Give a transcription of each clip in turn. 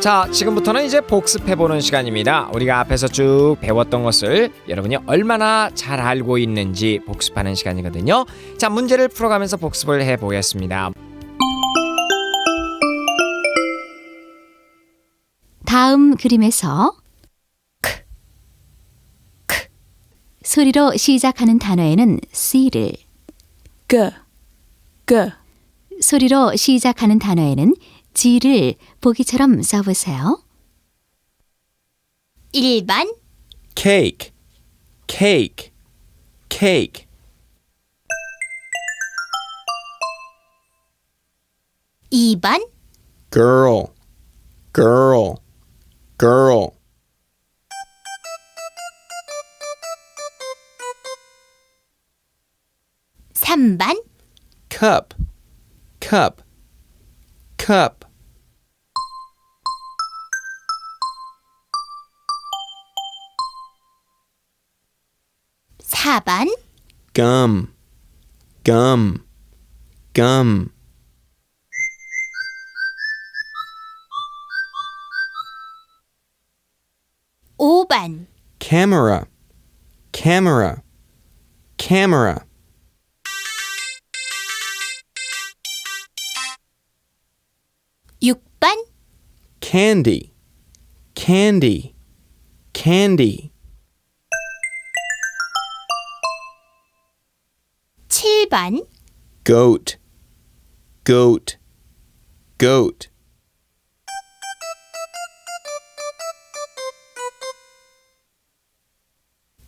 자, 지금부터는 이제 복습해보는 시간입니다. 우리가 앞에서 쭉 배웠던 것을 여러분이 얼마나 잘 알고 있는지 복습하는 시간이거든요. 자, 문제를 풀어가면서 복습을 해보겠습니다. 다음 그림에서 크, 크 소리로 시작하는 단어에는 C를 g g 소리로 시작하는 단어에는 G를 보기처럼 써보세요. 1번, cake, cake, cake, 2번, girl, girl, girl, 3번, cup, cup, cup, 4번, gum, gum, gum, 5번, camera, camera, camera, 6번, candy, candy, candy, 7번, goat, goat, goat,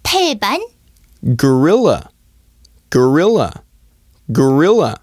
8번, gorilla, gorilla, gorilla,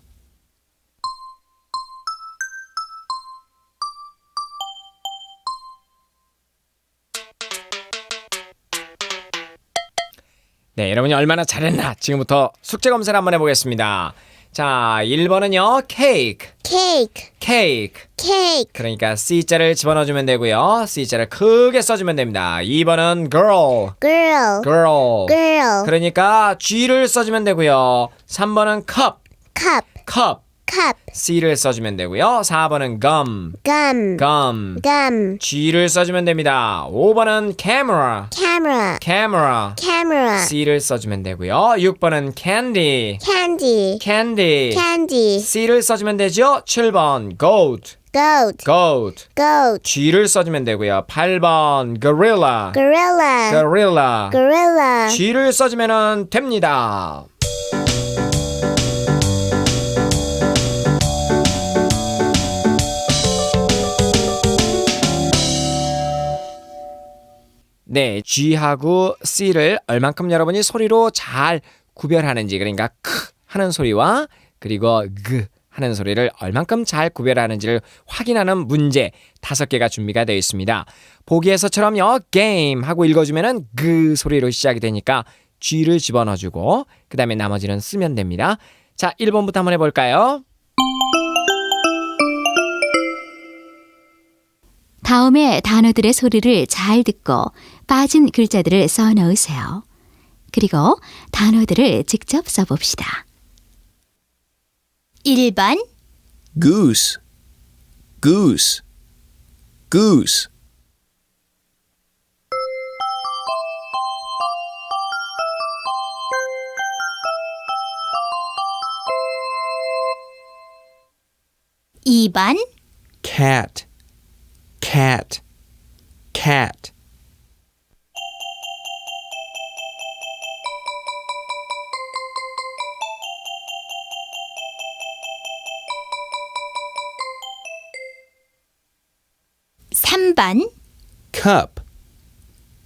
네, 여러분이 얼마나 잘했나 지금부터 숙제 검사를 한번 해보겠습니다. 자, 1번은요, 케이크, cake, 케이크. cake, 그러니까 C자를 집어넣어주면 되고요. C자를 크게 써주면 됩니다. 2번은 girl, girl, girl. girl, 그러니까 G를 써주면 되고요. 3번은 cup, cup, cup. Cup, C를 써주면 되고요. 4번은 gum, gum, gum. gum, G를 써주면 됩니다. 5번은 camera, camera, camera. camera, C를 써주면 되고요. 6번은 candy, candy, candy. candy, C를 써주면 되죠. 7번 goat, goat, goat. goat, G를 써주면 되고요. 8번 gorilla, gorilla, gorilla. gorilla, G를 써주면 됩니다. 네, G하고 C를 얼만큼 여러분이 소리로 잘 구별하는지 그러니까 크 하는 소리와 그리고 그 하는 소리를 얼만큼 잘 구별하는지를 확인하는 문제 다섯 개가 준비가 되어 있습니다. 보기에서처럼요 게임 하고 읽어주면은 그 소리로 시작이 되니까 G를 집어넣어주고 그 다음에 나머지는 쓰면 됩니다. 자, 1번부터 한번 해볼까요? 다음에 단어들의 소리를 잘 듣고 빠진 글자들을 써 넣으세요. 그리고 단어들을 직접 써봅시다. 1번, goose, goose, goose, 2번, cat, cat, cat, 3번, cup,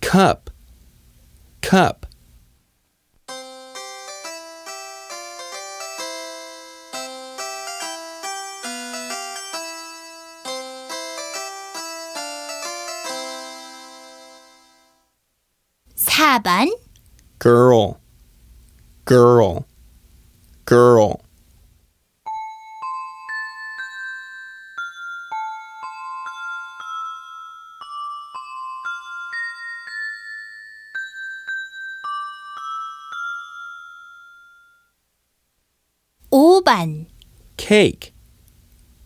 cup, cup, 4번, girl, girl, girl, 오 5번, cake,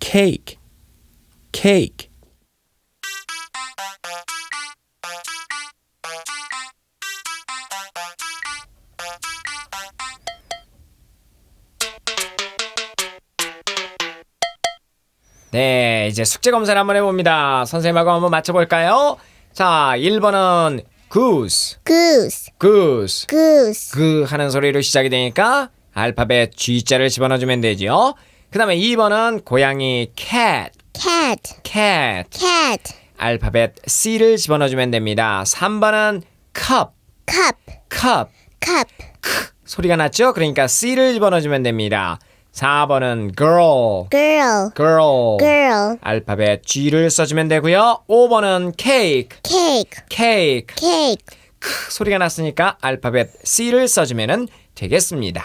cake, cake, 네, 이제 숙제 검사를 한번 해봅니다. 선생님하고 한번 맞춰볼까요? 자, 1번은 goose, goose, goose. goose, 그 하는 소리로 시작이 되니까 알파벳 G자를 집어넣어주면 되죠. 그 다음에 2번은 고양이 cat, cat, cat. cat, 알파벳 C를 집어넣어주면 됩니다. 3번은 cup, cup, cup. cup, 소리가 났죠? 그러니까 C를 집어넣어주면 됩니다. 4번은 girl, girl, girl. girl, 알파벳 G를 써주면 되고요. 5번은 cake, cake, cake. cake. 소리가 났으니까 알파벳 C를 써주면 되겠습니다.